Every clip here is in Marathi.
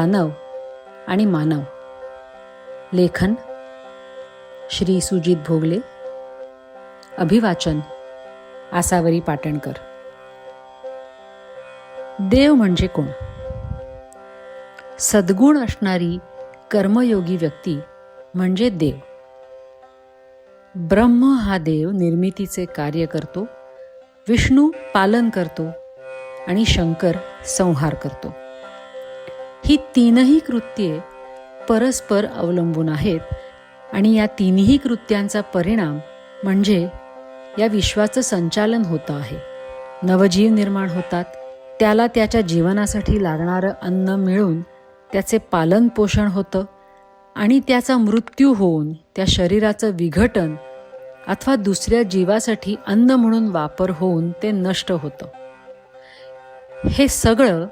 दानव आणि मानव. लेखन श्री सुजित भोगले. अभिवाचन आसावरी पाटणकर. देव म्हणजे कोण? सद्गुण असणारी कर्मयोगी व्यक्ती म्हणजे देव. ब्रह्म हा देव निर्मितीचे कार्य करतो विष्णू पालन करतो आणि शंकर संहार करतो. ही तीनही कृत्ये परस्पर अवलंबून आहेत. आणि या तीनही कृत्यांचा परिणाम म्हणजे या विश्वाचं संचालन होतं आहे. नवजीव निर्माण होतात. त्याला त्याच्या जीवनासाठी लागणारं अन्न मिळून त्याचे पालन पोषण होतं. आणि त्याचा मृत्यू होऊन त्या शरीराचं विघटन अथवा दुसऱ्या जीवासाठी अन्न म्हणून वापर होऊन ते नष्ट होतं. हे सगळं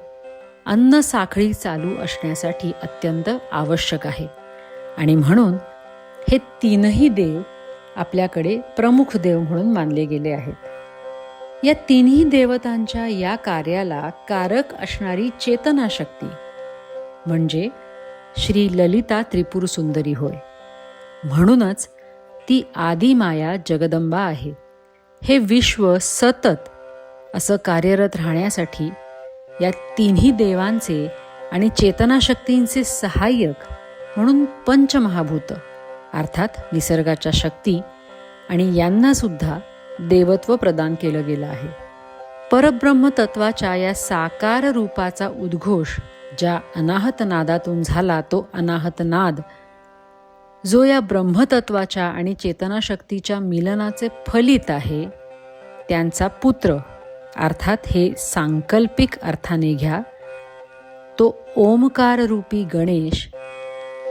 अन्न साखळी चालू असण्यासाठी अत्यंत आवश्यक आहे. आणि म्हणून हे तीनही देव आपल्याकडे प्रमुख देव म्हणून मानले गेले आहेत. या तिन्ही देवतांच्या या कार्याला कारक असणारी चेतना शक्ती म्हणजे श्री ललिता त्रिपुर सुंदरी होय. म्हणूनच ती आदिमाया जगदंबा आहे. हे विश्व सतत असं कार्यरत राहण्यासाठी या तिन्ही देवांचे आणि चेतनाशक्तींचे सहाय्यक म्हणून पंचमहाभूत अर्थात निसर्गाच्या शक्ती आणि यांनासुद्धा देवत्व प्रदान केलं गेलं आहे. परब्रह्म तत्वाच्या या साकार रूपाचा उद्घोष ज्या अनाहत नादातून झाला तो अनाहत नाद जो या ब्रह्मतत्वाच्या आणि चेतनाशक्तीच्या मिलनाचे फलित आहे त्यांचा पुत्र अर्थात हे सांकल्पिक अर्थाने घ्या. तो ओमकार रूपी गणेश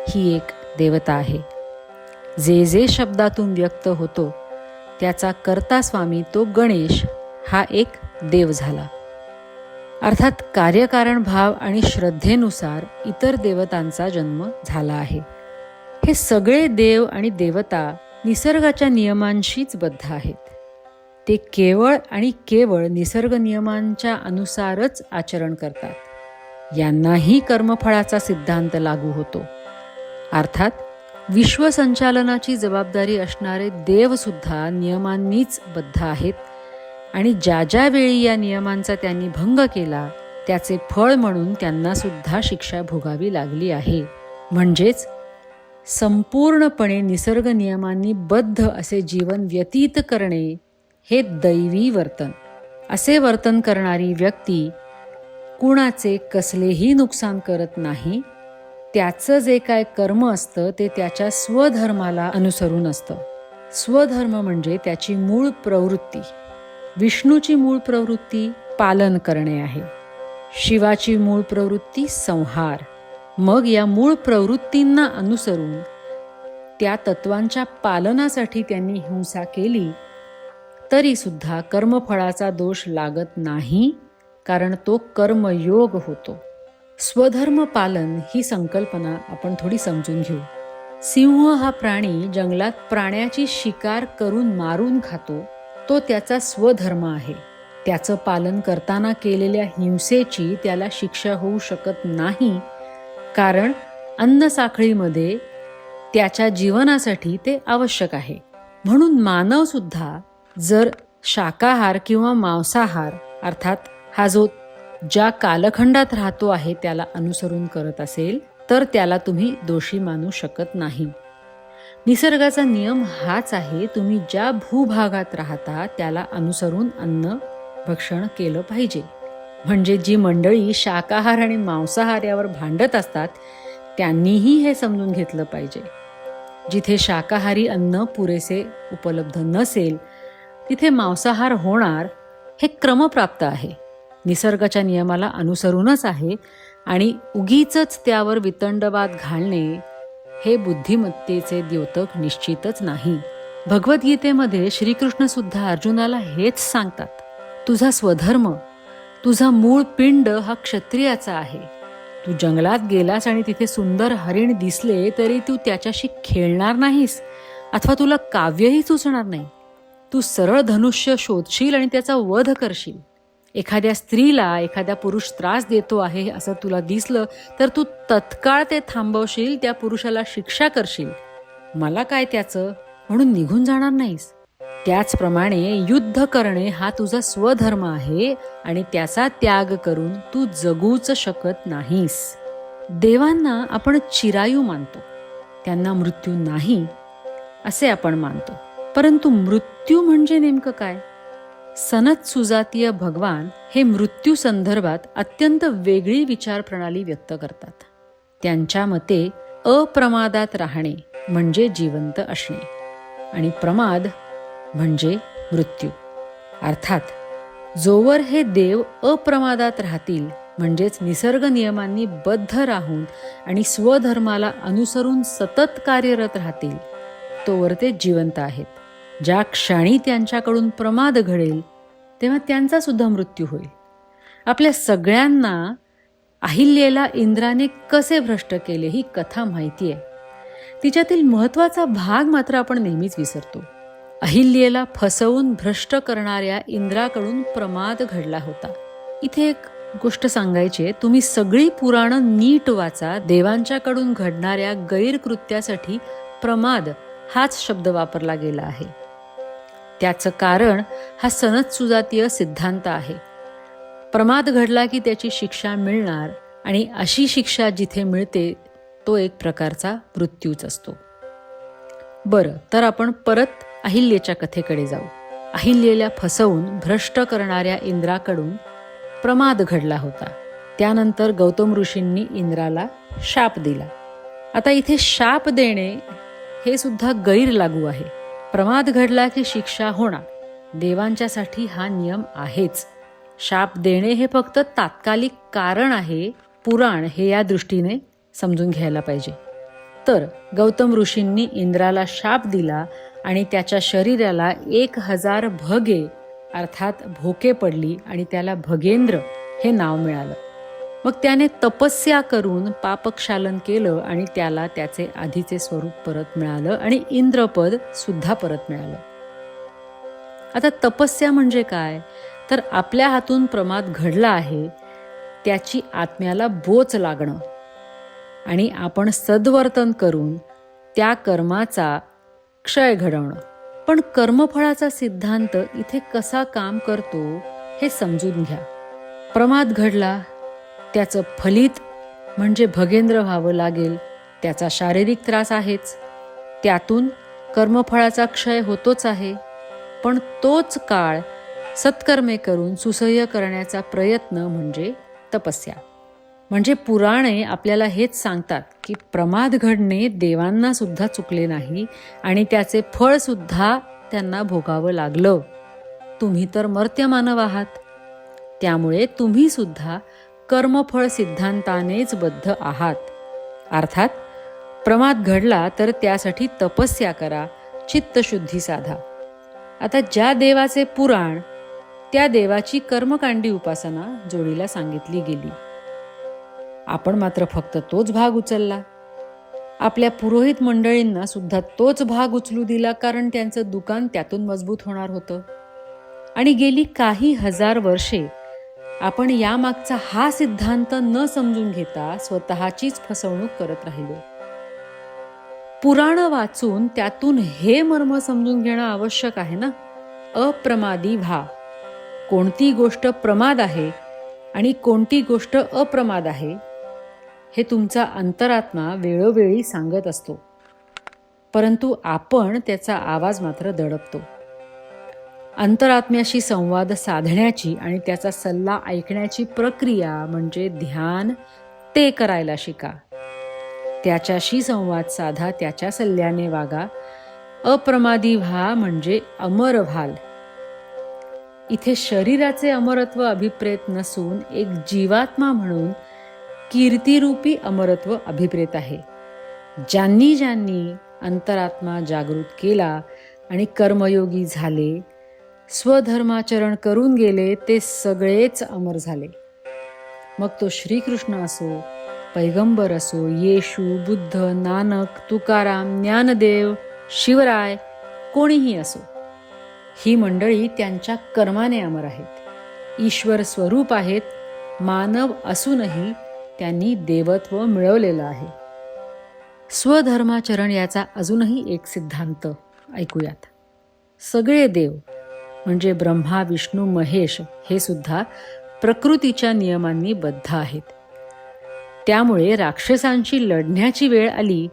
ही एक देवता आहे. जे जे शब्दातून व्यक्त होतो त्याचा कर्ता स्वामी तो गणेश हा एक देव झाला. अर्थात कार्यकारण भाव आणि श्रद्धेनुसार इतर देवतांचा जन्म झाला आहे. हे सगळे देव आणि देवता निसर्गाच्या नियमांशीच बद्ध आहेत. ते केवळ आणि केवळ निसर्ग नियमांच्या अनुसारच आचरण करतात. यांनाही कर्मफळाचा सिद्धांत लागू होतो. अर्थात विश्वसंचालनाची जबाबदारी असणारे देवसुद्धा नियमांनीच बद्ध आहेत आणि ज्या ज्या वेळी या नियमांचा त्यांनी भंग केला त्याचे फळ म्हणून त्यांना सुद्धा शिक्षा भोगावी लागली आहे. म्हणजेच संपूर्णपणे निसर्ग नियमांनी बद्ध असे जीवन व्यतीत करणे हे दैवी वर्तन. असे वर्तन करणारी व्यक्ती कुणाचे कसलेही नुकसान करत नाही त्याचं जे काय कर्म असतं ते त्याच्या स्वधर्माला अनुसरून असतं. स्वधर्म म्हणजे त्याची मूळ प्रवृत्ती. विष्णूची मूळ प्रवृत्ती पालन करणे आहे. शिवाची मूळ प्रवृत्ती संहार. मग या मूळ प्रवृत्तींना अनुसरून त्या तत्वांच्या पालनासाठी त्यांनी हिंसा केली तरीसुद्धा कर्मफळाचा दोष लागत नाही कारण तो कर्मयोग होतो. स्वधर्म पालन ही संकल्पना आपण थोडी समजून घेऊ. सिंह हा प्राणी जंगलात प्राण्याची शिकार करून मारून खातो तो त्याचा स्वधर्म आहे. त्याचं पालन करताना केलेल्या हिंसेची त्याला शिक्षा होऊ शकत नाही कारण अन्नसाखळीमध्ये त्याच्या जीवनासाठी ते आवश्यक आहे. म्हणून मानवसुद्धा जर शाकाहार किंवा मांसाहार अर्थात हा जो ज्या कालखंडात राहतो आहे त्याला अनुसरून करत असेल तर त्याला तुम्ही दोषी मानू शकत नाही. निसर्गाचा नियम हाच आहे तुम्ही ज्या भूभागात राहता त्याला अनुसरून अन्न भक्षण केलं पाहिजे. म्हणजे जी मंडळी शाकाहार आणि मांसाहार यावर भांडत असतात त्यांनीही हे समजून घेतलं पाहिजे. जिथे शाकाहारी अन्न पुरेसे उपलब्ध नसेल तिथे मांसाहार होणार हे क्रमप्राप्त आहे. निसर्गाच्या नियमाला अनुसरूनच आहे आणि उगीच त्यावर वितंडवाद घालणे हे बुद्धिमत्तेचे द्योतक निश्चितच नाही. भगवद्गीतेमध्ये श्रीकृष्णसुद्धा अर्जुनाला हेच सांगतात तुझा स्वधर्म तुझा मूळ पिंड हा क्षत्रियाचा आहे. तू जंगलात गेलास आणि तिथे सुंदर हरिण दिसले तरी तू त्याच्याशी खेळणार नाहीस अथवा तुला काव्यही सुचणार नाही. तू सरळ धनुष्य शोधशील आणि त्याचा वध करशील. एखाद्या स्त्रीला एखाद्या पुरुष त्रास देतो आहे असं तुला दिसलं तर तू तत्काळ ते थांबवशील त्या पुरुषाला शिक्षा करशील. मला काय त्याचं? म्हणून निघून जाणार नाहीस. त्याचप्रमाणे युद्ध करणे हा तुझा स्वधर्म आहे आणि त्याचा त्याग करून तू जगूच शकत नाहीस. देवांना आपण चिरायू मानतो. त्यांना मृत्यू नाही असे आपण मानतो. परंतु मृत्यू म्हणजे नेमकं काय? सनत सुजातीय भगवान हे मृत्यू संदर्भात अत्यंत वेगळी विचारप्रणाली व्यक्त करतात. त्यांच्या मते अप्रमादात राहणे म्हणजे जिवंत असणे आणि प्रमाद म्हणजे मृत्यू. अर्थात जोवर हे देव अप्रमादात राहतील म्हणजेच निसर्ग नियमांनी बद्ध राहून आणि स्वधर्माला अनुसरून सतत कार्यरत राहतील तोवर ते जिवंत आहेत. ज्या क्षणी त्यांच्याकडून प्रमाद घडेल तेव्हा त्यांचा सुद्धा मृत्यू होईल. आपल्या सगळ्यांना अहिल्येला इंद्राने कसे भ्रष्ट केले ही कथा माहिती आहे तिच्यातील महत्त्वाचा भाग मात्र आपण नेहमीच विसरतो. अहिल्येला फसवून भ्रष्ट करणाऱ्या इंद्राकडून प्रमाद घडला होता. इथे एक गोष्ट सांगायची आहे. तुम्ही सगळी पुराणं नीट वाचा. देवांच्याकडून घडणाऱ्या गैरकृत्यासाठी प्रमाद हाच शब्द वापरला गेला आहे. त्याचं कारण हा सनत सुजातीय सिद्धांत आहे. प्रमाद घडला की त्याची शिक्षा मिळणार आणि अशी शिक्षा जिथे मिळते तो एक प्रकारचा मृत्यूच असतो. बरं तर आपण परत अहिल्येच्या कथेकडे जाऊ. अहिल्येला फसवून भ्रष्ट करणाऱ्या इंद्राकडून प्रमाद घडला होता. त्यानंतर गौतम ऋषींनी इंद्राला शाप दिला. आता इथे शाप देणे हे सुद्धा गैर लागू आहे. प्रमाद घडला की शिक्षा होणार. देवांच्यासाठी हा नियम आहेच. शाप देणे हे फक्त तात्कालिक कारण आहे पुराण हे या दृष्टीने समजून घ्यायला पाहिजे. तर गौतम ऋषींनी इंद्राला शाप दिला आणि त्याच्या शरीराला एक हजार भगे अर्थात भोके पडली आणि त्याला भगेंद्र हे नाव मिळालं. मग त्याने तपस्या करून पापक्षालन केलं आणि त्याला त्याचे आधीचे स्वरूप परत मिळालं आणि इंद्रपद सुद्धा परत मिळालं. आता तपस्या म्हणजे काय? तर आपल्या हातून प्रमाद घडला आहे त्याची आत्म्याला बोच लागणं. आणि आपण सद्वर्तन करून त्या कर्माचा क्षय घडवणं. पण कर्मफळाचा सिद्धांत इथे कसा काम करतो हे समजून घ्या. प्रमाद घडला त्याचं फलित म्हणजे भगेंद्र व्हावं लागेल त्याचा शारीरिक त्रास आहेच. त्यातून कर्मफळाचा क्षय होतोच आहे पण तोच काळ सत्कर्मे करून सुसह्य करण्याचा प्रयत्न म्हणजे तपस्या. म्हणजे पुराणे आपल्याला हेच सांगतात की प्रमाद घडणे देवांना सुद्धा चुकले नाही आणि त्याचे फळसुद्धा त्यांना भोगावं लागलं. तुम्ही तर मर्त्य मानव आहात. त्यामुळे तुम्ही सुद्धा कर्मफळ सिद्धांतानेच बद्ध आहात. अर्थात प्रमाद घडला तर त्यासाठी तपस्या करा चित्तशुद्धी साधा. आता ज्या देवाचे पुराण त्या देवाची कर्मकांडी उपासना जोडीला सांगितली गेली. आपण मात्र फक्त तोच भाग उचलला. आपल्या पुरोहित मंडळींना सुद्धा तोच भाग उचलू दिला कारण त्यांचं दुकान त्यातून मजबूत होणार होतं. आणि गेली काही हजार वर्षे आपण यामागचा हा सिद्धांत न समजून घेता स्वतःचीच फसवणूक करत राहिलो. पुराण वाचून त्यातून हे मर्म समजून घेणं आवश्यक आहे ना? अप्रमादी व्हा. कोणती गोष्ट प्रमाद आहे आणि कोणती गोष्ट अप्रमाद आहे हे तुमचा अंतरात्मा वेळोवेळी सांगत असतो. परंतु आपण त्याचा आवाज मात्र दडपतो. अंतरात्म्याशी संवाद साधण्याची आणि त्याचा सल्ला ऐकण्याची प्रक्रिया म्हणजे ध्यान ते करायला शिका. त्याच्याशी संवाद साधा त्याच्या सल्ल्याने वागा. अप्रमादी व्हा म्हणजे अमर व्हाल. इथे शरीराचे अमरत्व अभिप्रेत नसून एक जीवात्मा म्हणून कीर्तिरूपी अमरत्व अभिप्रेत आहे. ज्यांनी ज्यांनी अंतरात्मा जागृत केला आणि कर्मयोगी झाले स्वधर्माचरण करून गेले ते सगळेच अमर झाले. मग तो श्रीकृष्ण असो पैगंबर असो येशू बुद्ध नानक तुकाराम ज्ञानदेव शिवराय कोणीही असो ही मंडळी त्यांच्या कर्माने अमर आहेत. ईश्वर स्वरूप आहेत मानव असूनही त्यांनी देवत्व मिळवलेलं आहे. स्वधर्माचरण याचा अजूनही एक सिद्धांत. ऐकूयात. सगळे देव म्हणजे ब्रह्मा विष्णू महेश हे सुद्धा प्रकृतीच्या नियमांनी बद्ध आहेत. त्यामुळे राक्षसांशी लढण्याची वेळ आली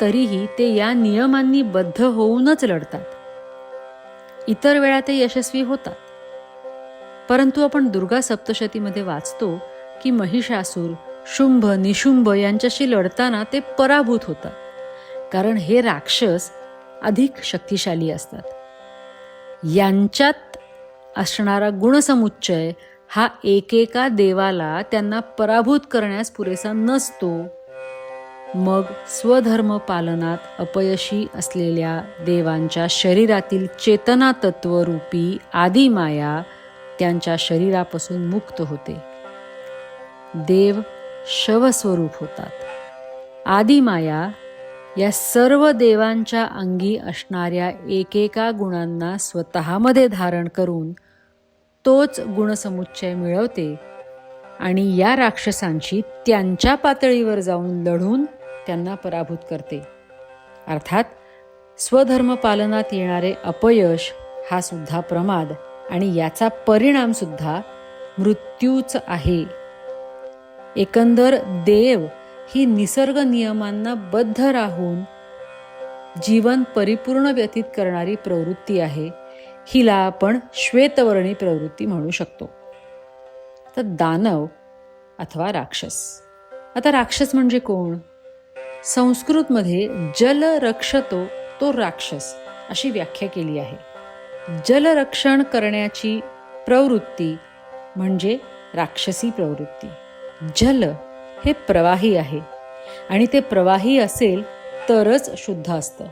तरीही ते या नियमांनी बद्ध होऊनच लढतात. इतर वेळा ते यशस्वी होतात. परंतु आपण दुर्गा सप्तशतीमध्ये वाचतो की महिषासूर शुंभ निशुंभ यांच्याशी लढताना ते पराभूत होतात. कारण हे राक्षस अधिक शक्तिशाली असतात. यांच्यात असणारा गुणसमुच्चय हा एकेका देवाला त्यांना पराभूत करण्यास पुरेसा नसतो. मग स्वधर्म पालनात अपयशी असलेल्या देवांच्या शरीरातील चेतना तत्वरूपी आदिमाया त्यांच्या शरीरापासून मुक्त होते. देव शवस्वरूप होतात. आदिमाया या सर्व देवांच्या अंगी असणाऱ्या एकेका गुणांना स्वतःमध्ये धारण करून तोच गुणसमुच्चय मिळवते आणि या राक्षसांशी त्यांच्या पातळीवर जाऊन लढून त्यांना पराभूत करते. अर्थात स्वधर्म पालनात येणारे अपयश हा सुद्धा प्रमाद आणि याचा परिणाम सुद्धा मृत्यूच आहे. एकंदर देव ही निसर्ग नियमांना बद्ध राहून जीवन परिपूर्ण व्यतीत करणारी प्रवृत्ती आहे. हिला आपण श्वेतवर्णी प्रवृत्ती म्हणू शकतो. तर दानव अथवा राक्षस. आता राक्षस म्हणजे कोण? संस्कृतमध्ये जल रक्षतो तो राक्षस अशी व्याख्या केली आहे. जलरक्षण करण्याची प्रवृत्ती म्हणजे राक्षसी प्रवृत्ती. जल हे प्रवाही आहे. आणि ते प्रवाही असेल तरच शुद्ध असतं.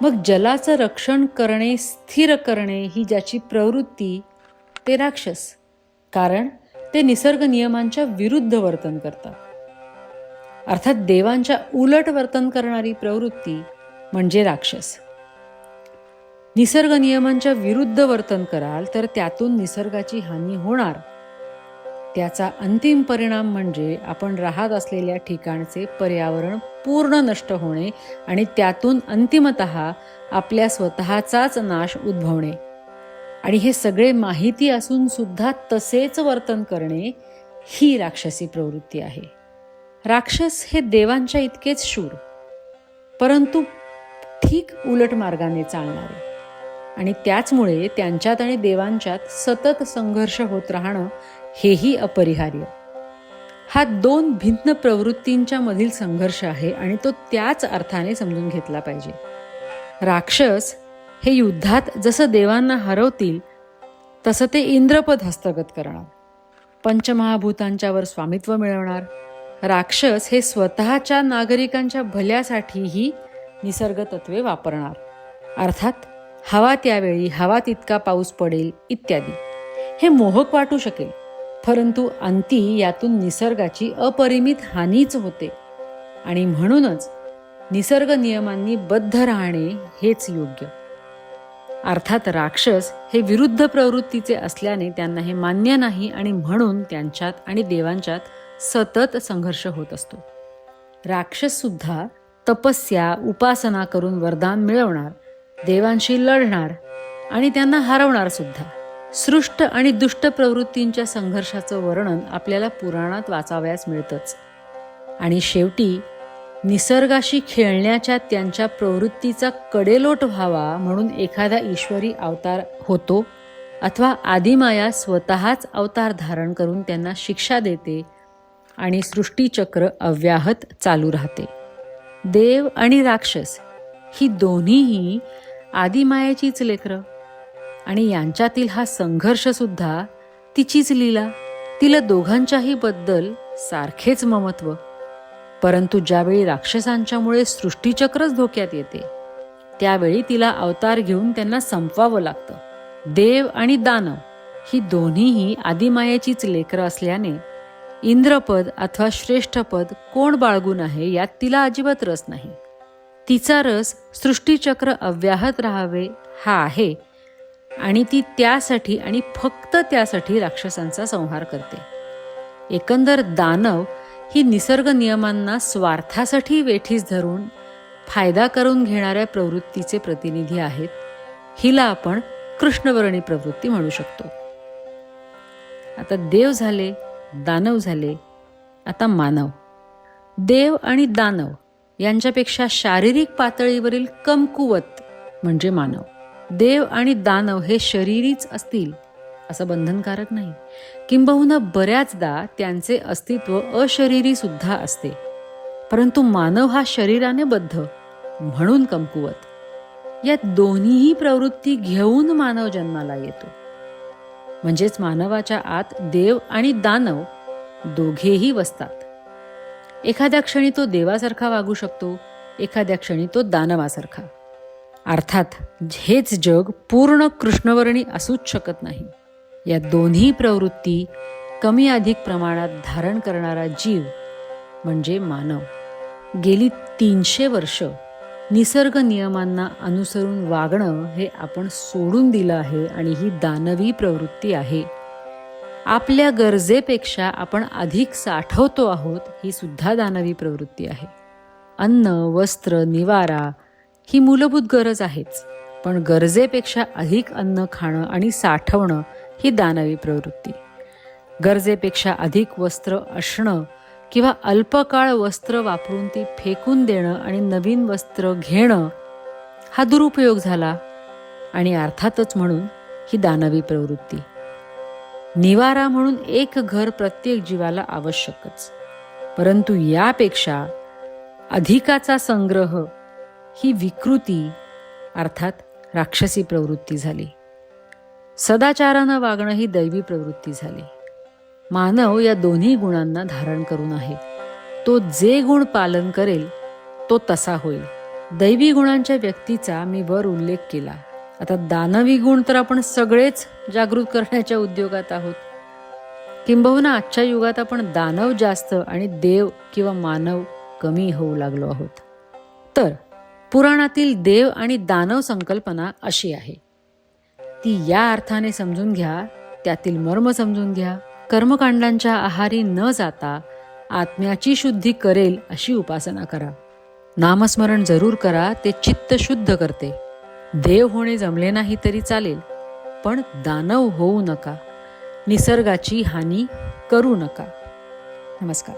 मग जलाचं रक्षण करणे स्थिर करणे ही ज्याची प्रवृत्ती ते राक्षस. कारण ते निसर्ग नियमांच्या विरुद्ध वर्तन करतात. अर्थात देवांच्या उलट वर्तन करणारी प्रवृत्ती म्हणजे राक्षस. निसर्ग नियमांच्या विरुद्ध वर्तन कराल तर त्यातून निसर्गाची हानी होणार. त्याचा अंतिम परिणाम म्हणजे आपण राहत असलेल्या ठिकाणचे पर्यावरण पूर्ण नष्ट होणे आणि त्यातून अंतिमत आपल्या स्वतःचाच नाश उद्भवणे. आणि हे सगळे माहिती असून सुद्धा तसेच वर्तन करणे ही राक्षसी प्रवृत्ती आहे. राक्षस हे देवांच्या इतकेच शूर परंतु ठीक उलट मार्गाने चालणारे. आणि त्याचमुळे त्यांच्यात आणि देवांच्यात सतत संघर्ष होत राहणं हेही अपरिहार्य. हा दोन भिन्न प्रवृत्तींच्या मधील संघर्ष आहे आणि तो त्याच अर्थाने समजून घेतला पाहिजे. राक्षस हे युद्धात जसं देवांना हरवतील तसं ते इंद्रपद हस्तगत करणार. पंचमहाभूतांच्यावर स्वामित्व मिळवणार. राक्षस हे स्वतःच्या नागरिकांच्या भल्यासाठीही निसर्ग तत्वे वापरणार. अर्थात हवा त्यावेळी हवा तितका पाऊस पडेल इत्यादी. हे मोहक वाटू शकेल. परंतु अंती यातून निसर्गाची अपरिमित हानीच होते. आणि म्हणूनच निसर्ग नियमांनी बद्ध राहणे हेच योग्य. अर्थात राक्षस हे विरुद्ध प्रवृत्तीचे असल्याने त्यांना हे मान्य नाही आणि म्हणून त्यांच्यात आणि देवांच्यात सतत संघर्ष होत असतो. राक्षससुद्धा तपस्या उपासना करून वरदान मिळवणार देवांशी लढणार आणि त्यांना हरवणार सुद्धा. सृष्ट आणि दुष्ट प्रवृत्तींच्या संघर्षाचं वर्णन आपल्याला पुराणात वाचावयास मिळतंच. आणि शेवटी निसर्गाशी खेळण्याच्या त्यांच्या प्रवृत्तीचा कडेलोट व्हावा म्हणून एखादा ईश्वरी अवतार होतो अथवा आदिमाया स्वतःच अवतार धारण करून त्यांना शिक्षा देते आणि सृष्टीचक्र अव्याहत चालू राहते. देव आणि राक्षस ही दोन्हीही आदिमायाचीच लेकरं. आणि यांच्यातील हा संघर्षसुद्धा तिचीच लीला तिला दोघांच्याही बद्दल सारखेच ममत्व. परंतु ज्यावेळी राक्षसांच्यामुळे सृष्टीचक्रच धोक्यात येते त्यावेळी तिला अवतार घेऊन त्यांना संपवावं लागतं. देव आणि दानव ही दोन्हीही आदिमायाचीच लेकरं असल्याने इंद्रपद अथवा श्रेष्ठपद कोण बाळगून आहे यात तिला अजिबात रस नाही. तिचा रस सृष्टीचक्र अव्याहत राहावे हा आहे आणि ती त्यासाठी आणि फक्त त्यासाठी राक्षसांचा संहार करते. एकंदर दानव ही निसर्ग नियमांना स्वार्थासाठी वेठीस धरून फायदा करून घेणाऱ्या प्रवृत्तीचे प्रतिनिधी आहेत. हिला आपण कृष्णवर्णी प्रवृत्ती म्हणू शकतो. आता देव झाले दानव झाले आता मानव. देव आणि दानव यांच्यापेक्षा शारीरिक पातळीवरील कमकुवत म्हणजे मानव. देव आणि दानव हे शरीरीच असतील असं बंधनकारक नाही. किंबहुना बऱ्याचदा त्यांचे अस्तित्व अशरीरी सुद्धा असते. परंतु मानव हा शरीराने बद्ध म्हणून कमकुवत. या दोन्हीही प्रवृत्ती घेऊन मानव जन्माला येतो. म्हणजेच मानवाच्या आत देव आणि दानव दोघेही वसतात. एखाद्या क्षणी तो देवासारखा वागू शकतो एखाद्या क्षणी तो दानवासारखा. अर्थात हेच जग पूर्ण कृष्णवर्णी असूच शकत नाही. या दोन्ही प्रवृत्ती कमी अधिक प्रमाणात धारण करणारा जीव म्हणजे मानव. गेली तीनशे वर्ष निसर्ग नियमांना अनुसरून वागणं हे आपण सोडून दिलं आहे आणि ही दानवी प्रवृत्ती आहे. आपल्या गरजेपेक्षा आपण अधिक साठवतो आहोत ही सुद्धा दानवी प्रवृत्ती आहे. अन्न वस्त्र निवारा ही मूलभूत गरज आहेच. पण गरजेपेक्षा अधिक अन्न खाणं आणि साठवणं ही दानवी प्रवृत्ती. गरजेपेक्षा अधिक वस्त्र असणं किंवा अल्पकाळ वस्त्र वापरून ती फेकून देणं आणि नवीन वस्त्र घेणं हा दुरुपयोग झाला आणि अर्थातच म्हणून ही दानवी प्रवृत्ती. निवारा म्हणून एक घर प्रत्येक जीवाला आवश्यकच. परंतु यापेक्षा अधिकाचा संग्रह ही विकृती अर्थात राक्षसी प्रवृत्ती झाली. सदाचारानं वागणं ही दैवी प्रवृत्ती झाली. मानव या दोन्ही गुणांना धारण करून आहे. तो जे गुण पालन करेल तो तसा होईल. दैवी गुणांच्या व्यक्तीचा मी वर उल्लेख केला. आता दानवी गुण तर आपण सगळेच जागृत करण्याच्या उद्योगात आहोत. किंबहुना आजच्या युगात आपण दानव जास्त आणि देव किंवा मानव कमी होऊ लागलो आहोत. तर पुराणातील देव आणि दानव संकल्पना अशी आहे. ती या अर्थाने समजून घ्या त्यातील मर्म समजून घ्या कर्मकांडांच्या आहारी न जाता आत्म्याची शुद्धी करेल अशी उपासना करा. नामस्मरण जरूर करा ते चित्त शुद्ध करते. देव होणे जमले नाही तरी चालेल पण दानव होऊ नका. निसर्गाची हानी करू नका. नमस्कार.